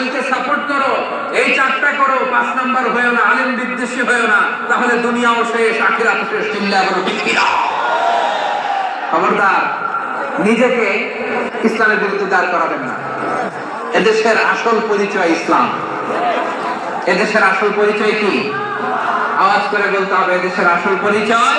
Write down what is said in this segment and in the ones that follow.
আলেমকে সাপোর্ট করো, এই চারটা করো, পাঁচ নাম্বার হয়েও না, আলেম বিদ্বেষী হয়েও না, তাহলে দুনিয়াও শেষ আখিরাত শেষ, চিল্লা বলো খবরদার, নিজেকে ইসলামের বিরুদ্ধে দাঁড় করাবেন না। এদেশের আসল পরিচয় ইসলাম। এদেশের আসল পরিচয় কি? আওয়াজ করে বলতে হবে, এদেশের আসল পরিচয়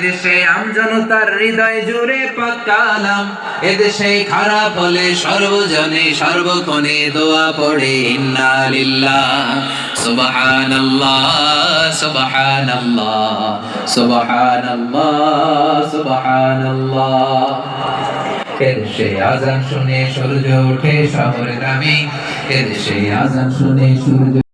এদেশে হৃদয় জুড়ে পাকালাম এদেশে খারাপ হলে সর্বজনে সর্বক্ষণে দোয়া পড়ে, ইন্না লিল্লাহ, সুবহানাল্লাহ সুবহানাল্লাহ সুবহানাল্লাহ সুবহানাল্লাহ। আজান শুনে সূর্য ওঠে শহর গ্রামে এদেশে আজান শুনে সূর্য